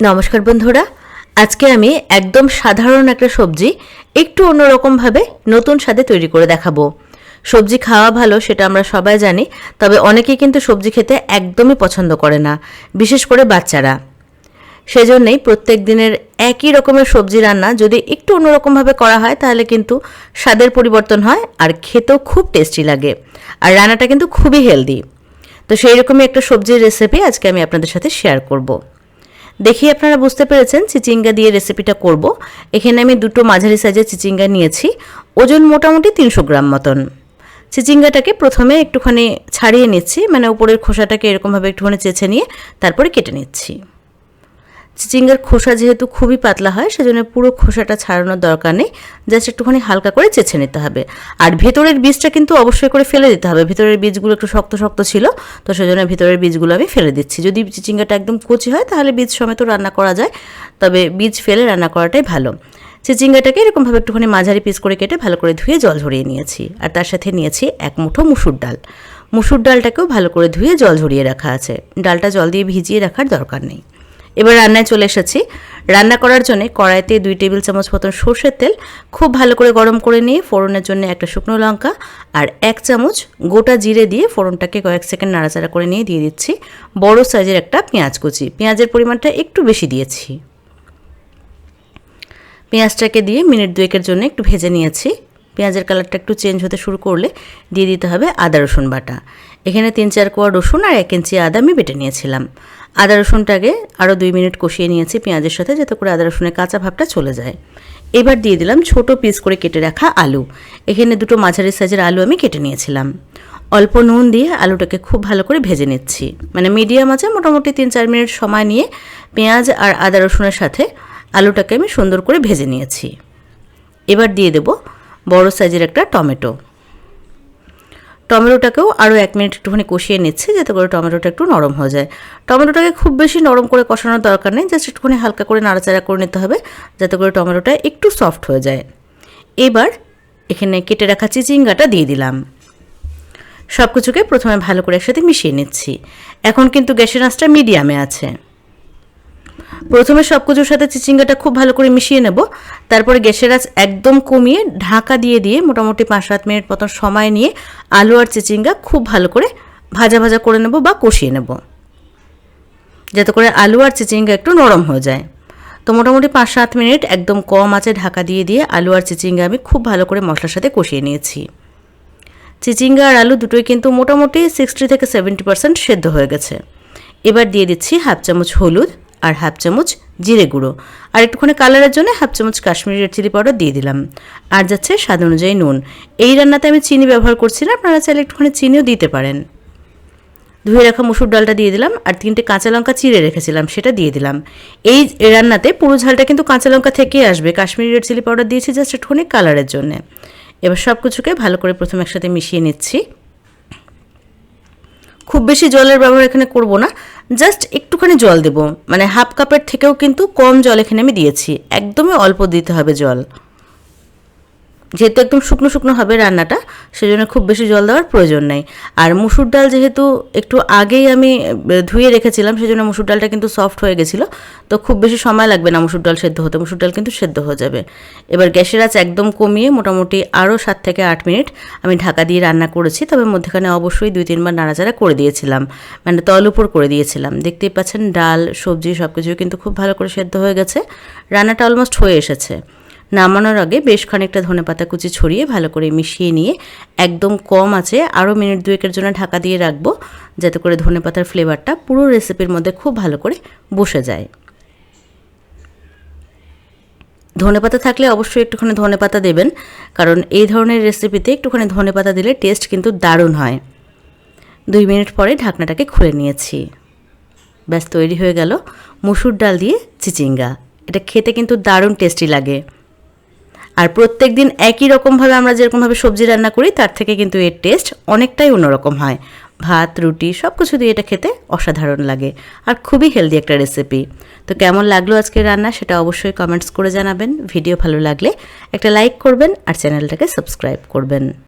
নমস্কার বন্ধুরা। আজকে আমি একদম সাধারণ একটা সবজি একটু অন্যরকমভাবে নতুন স্বাদে তৈরি করে দেখাবো। সবজি খাওয়া ভালো, সেটা আমরা সবাই জানি, তবে অনেকেই কিন্তু সবজি খেতে একদমই পছন্দ করে না, বিশেষ করে বাচ্চারা। সেজন্যই প্রত্যেক দিনের একই রকমের সবজি রান্না যদি একটু অন্যরকমভাবে করা হয়, তাহলে কিন্তু স্বাদের পরিবর্তন হয় আর খেতেও খুব টেস্টি লাগে। আর রান্নাটা কিন্তু খুবই হেলদি। তো সেই রকমই একটা সবজির রেসিপি আজকে আমি আপনাদের সাথে শেয়ার করব। দেখি আপনারা বুঝতে পেরেছেন চিচিঙ্গা দিয়ে রেসিপিটা করব। এখানে আমি দুটো মাঝারি সাইজের চিচিঙ্গা নিয়েছি। ওজন মোটামুটি তিনশো গ্রাম মতন। চিচিঙ্গাটাকে প্রথমে একটুখানি ছাড়িয়ে নিচ্ছি মানে উপরের খোসাটাকে এরকমভাবে একটুখানি চেঁচে নিয়ে তারপরে কেটে নিচ্ছি। চিচিঙ্গার খোসা যেহেতু খুবই পাতলা হয়, সেজন্য পুরো খোসাটা ছাড়ানোর দরকার নেই। জাস্ট একটুখানি হালকা করে চেঁচে নিতে হবে। আর ভেতরের বীজটা কিন্তু অবশ্যই করে ফেলে দিতে হবে। ভেতরের বীজগুলো একটু শক্ত শক্ত ছিল, তো সেজন্য ভেতরের বীজগুলো আমি ফেলে দিচ্ছি। যদি চিচিঙ্গাটা একদম কচি হয়, তাহলে বীজ সমেত রান্না করা যায়। তবে বীজ ফেলে রান্না করাটাই ভালো। চিচিঙ্গাটাকে এরকমভাবে একটুখানি মাঝারি পিস করে কেটে ভালো করে ধুয়ে জল ঝরিয়ে নিয়েছি। আর তার সাথে নিয়েছি এক মুঠো মুসুর ডাল। মুসুর ডালটাকেও ভালো করে ধুয়ে জল ঝরিয়ে রাখা আছে। ডালটা জল দিয়ে ভিজিয়ে রাখার দরকার নেই। এবার রান্নায় চলে এসেছি। রান্না করার জন্য কড়াইতে দুই টেবিল চামচ মতন সর্ষের তেল, খুব ভালো করে গরম করে নিয়ে ফোড়নের জন্য একটা শুকনো লঙ্কা আর এক চামচ গোটা জিরে দিয়ে ফোড়নটাকে কয়েক সেকেন্ড নাড়াচাড়া করে নিয়ে দিয়ে দিচ্ছি। বড় সাইজের একটা পেঁয়াজ কুচি। পেঁয়াজের পরিমাণটা একটু বেশি দিয়েছি। পেঁয়াজটাকে দিয়ে মিনিট দুয়েকের জন্য একটু ভেজে নিয়েছি। পেঁয়াজের কালারটা একটু চেঞ্জ হতে শুরু করলে দিয়ে দিতে হবে আদা, রসুন বাটা। এখানে তিন চার কোয়া রসুন আর এক ইঞ্চি আদা আমি বেটে নিয়েছিলাম। আদা রসুনটাকে আরও দুই মিনিট কষিয়ে নিয়েছি পেঁয়াজের সাথে যাতে করে আদা, রসুনের কাঁচা ভাবটা চলে যায়। এবার দিয়ে দিলাম ছোট পিস করে কেটে রাখা আলু। এখানে দুটো মাঝারি সাইজের আলু আমি কেটে নিয়েছিলাম। অল্প নুন দিয়ে আলুটাকে খুব ভালো করে ভেজে নিচ্ছি। মানে মিডিয়াম আছে, মোটামুটি তিন চার মিনিট সময় নিয়ে পেঁয়াজ আর আদা, রসুনের সাথে আলুটাকে আমি সুন্দর করে ভেজে নিয়েছি। এবার দিয়ে দেব বড় সাইজের একটা টমেটো। টমেটোটাকেও আরও এক মিনিট একটুখানি কষিয়ে নিচ্ছি যাতে করে টমেটোটা একটু নরম হয়ে যায়। টমেটোটাকে খুব বেশি নরম করে কষানোর দরকার নেই, জাস্ট একটুখানি হালকা করে নাড়াচাড়া করে নিতে হবে যাতে করে টমেটোটা একটু সফট হয়ে যায়। এবার এখানে কেটে রাখা চিচিঙ্গাটা দিয়ে দিলাম। সব কিছুকে প্রথমে ভালো করে একসাথে মিশিয়ে নিচ্ছি। এখন কিন্তু গ্যাসের আঁচটা মিডিয়ামে আছে। প্রথমে সব কিছুর সাথে চিচিঙ্গাটা খুব ভালো করে মিশিয়ে নেব। তারপরে গ্যাসের আঁচ একদম কমিয়ে ঢাকা দিয়ে দিয়ে মোটামুটি পাঁচ সাত মিনিট মতন সময় নিয়ে আলু আর চিচিঙ্গা খুব ভালো করে ভাজা ভাজা করে নেব বা কষিয়ে নেব। যাতে করে আলু আর চিচিঙ্গা একটু নরম হয়ে যায়। তো মোটামুটি পাঁচ সাত মিনিট একদম কম আছে ঢাকা দিয়ে দিয়ে আলু আর চিচিঙ্গা আমি খুব ভালো করে মশলার সাথে কষিয়ে নিয়েছি। চিচিঙ্গা আর আলু দুটোই কিন্তু মোটামুটি সিক্সটি থেকে সেভেন্টি পার্সেন্ট সেদ্ধ হয়ে গেছে। এবার দিয়ে দিচ্ছি হাফ চামচ হলুদ। আর হাফ চামচ জিরে গুঁড়ো। আর একটুখানি কালারের জন্য হাফ চামচ কাশ্মীরি রেড চিলি পাউডার দিয়ে দিলাম। আর যাচ্ছে স্বাদ অনুযায়ী নুন। এই রান্নাতে আমি চিনি ব্যবহার করছি না, আপনারা চাইলে একটুখানি চিনিও দিতে পারেন। ধুয়ে রাখা মুসুর ডালটা দিয়ে দিলাম, আর তিনটে কাঁচা লঙ্কা চিড়ে রেখেছিলাম, সেটা দিয়ে দিলাম। এই রান্নাতে পুরো ঝালটা কিন্তু কাঁচা লঙ্কা থেকেই আসবে। কাশ্মীরি রেড চিলি পাউডার দিয়েছি জাস্ট একটুখানি কালারের জন্য। এবার সব কিছুকে ভালো করে প্রথমে একসাথে মিশিয়ে নিচ্ছি। খুব বেশি জলের ব্যবহার এখানে করব না। জাস্ট একটুখানি জল দেব। মানে হাফ কাপের থেকেও কিন্তু কম জল এখানে আমি দিয়েছি। একদমই অল্প দিতে হবে জল। যেহেতু একদম শুকনো শুকনো হবে রান্নাটা, সেজন্য খুব বেশি জল দেওয়ার প্রয়োজন নেই। আর মুসুর ডাল যেহেতু একটু আগেই আমি ধুয়ে রেখেছিলাম, সেজন্য মুসুর ডালটা কিন্তু সফট হয়ে গেছিল। তো খুব বেশি সময় লাগবে না মুসুর ডাল সেদ্ধ হতে, মুসুর ডাল কিন্তু সেদ্ধ হয়ে যাবে। এবার গ্যাসের আঁচ একদম কমিয়ে মোটামুটি আরও সাত থেকে আট মিনিট আমি ঢাকা দিয়ে রান্না করেছি, তবে মধ্যখানে অবশ্যই দুই তিনবার নাড়াচাড়া করে দিয়েছিলাম। মানে তল উপর করে দিয়েছিলাম। দেখতেই পাচ্ছেন ডাল, সবজি সব কিছুই কিন্তু খুব ভালো করে সেদ্ধ হয়ে গেছে। রান্নাটা অলমোস্ট হয়ে এসেছে। নামানোর আগে বেশ খানিকটা ধনে পাতা কুচি ছড়িয়ে ভালো করে মিশিয়ে নিয়ে একদম কম আছে, আরও মিনিট দুয়েকের জন্য ঢাকা দিয়ে রাখব, যাতে করে ধনে পাতার ফ্লেভারটা পুরো রেসিপির মধ্যে খুব ভালো করে বসে যায়। ধনে পাতা থাকলে অবশ্যই একটুখানি ধনে পাতা দেবেন, কারণ এই ধরনের রেসিপিতে একটুখানি ধনে পাতা দিলে টেস্ট কিন্তু দারুণ হয়। দুই মিনিট পরে ঢাকনাটাকে খুলে নিয়েছি। ব্যাস, তৈরি হয়ে গেল। মুসুর ডাল দিয়ে চিচিঙ্গা। এটা খেতে কিন্তু দারুণ টেস্টি লাগে। আর প্রত্যেক দিন একই রকমভাবে আমরা যেরকমভাবে সবজি রান্না করি, তার থেকে কিন্তু এর টেস্ট অনেকটাই অন্যরকম হয়। ভাত, রুটি সব কিছু দিয়ে এটা খেতে অসাধারণ লাগে আর খুবই হেলদি একটা রেসিপি তো কেমন লাগল আজকে রান্না সেটা অবশ্যই কমেন্টস করে জানাবেন। ভিডিও ভালো লাগলে একটা লাইক করবেন আর চ্যানেলটাকে সাবস্ক্রাইব করবেন।